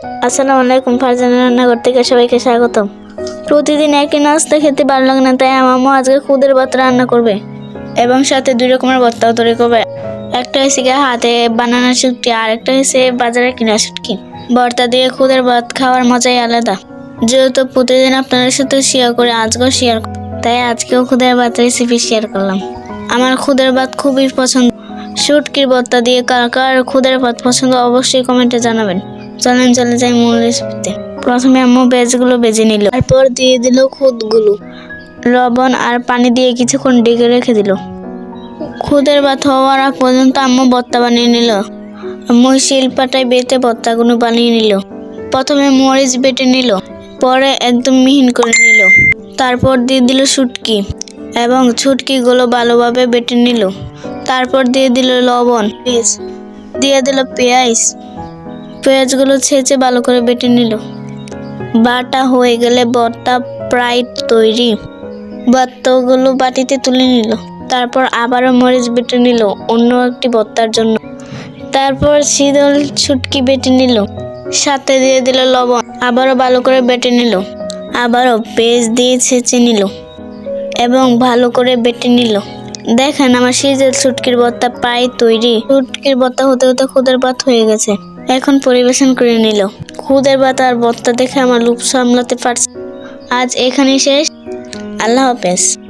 আসসালামু আলাইকুম, ফারজানা রান্নাঘর থেকে সবাইকে স্বাগতম। প্রতিদিন একই নাস্তা খেতে ভালো না, তাই আমার আজকে খুদের ভাত রান্না করবে এবং সাথে দুই রকমের ভর্তাও তৈরি করবে। একটা হয়েছে গিয়ে হাতে বানানো শুটকি, আর একটা হয়েছে বাজারে কিনা শুটকি। ভর্তা দিয়ে খুদের ভাত খাওয়ার মজাই আলাদা। যেহেতু প্রতিদিন আপনাদের সাথে শেয়ার করে, আজকেও শেয়ার তাই আজকেও খুদের ভাত রেসিপি শেয়ার করলাম। আমার খুদের ভাত খুবই পছন্দ। শুটকির ভর্তা দিয়ে কার কার খুদের ভাত পছন্দ অবশ্যই কমেন্টে জানাবেন। চলেন, চলে যাই মূল রেসিপিতে প্রথমে আম্মু পেঁয়াজগুলো ভেজে নিল, তারপর দিয়ে দিল খুদগুলো। লবণ আর পানি দিয়ে কিছুক্ষণ ডেকে রেখে দিল। খুদের ভাত হওয়ার আগ পর্যন্ত আম্মু ভর্তা বানিয়ে নিল। আম্মু শিলপাটায় বেটে ভর্তাগুলো বানিয়ে নিল। প্রথমে মরিচ বেটে নিল, পরে একদম মিহিন করে নিল। তারপর দিয়ে দিল শুটকি এবং ছুটকিগুলো ভালোভাবে বেটে নিল। তারপর দিয়ে দিল লবণ, পেঁয়াজ, দিয়ে দিল পেঁয়াজ। পেঁয়াজগুলো ছেঁচে ভালো করে বেটে নিল। বাটা হয়ে গেলে ভর্তা প্রায় তৈরি। ভর্তাগুলো বাটিতে তুলে নিল। তারপর আবারও মরিচ বেটে নিল অন্য একটি ভর্তার জন্য। তারপর শীতল ছুটকি বেটে নিল। সাথে দিয়ে দিল লবণ। আবারও ভালো করে বেটে নিল। আবারও পেঁয়াজ দিয়ে ছেঁচে নিল এবং ভালো করে বেটে নিল। দেখেন আমার সিজেল ছুটকির ভর্তা প্রায় তৈরি। ছুটকির ভর্তা হতে হতে খুদের ভাত হয়ে গেছে। এখন পরিবেশন করে নিল। খুদের বা তার বত্তা দেখে আমার লুপ সামলাতে পারছে। আজ এখানেই শেষ। আল্লাহ হাফেজ।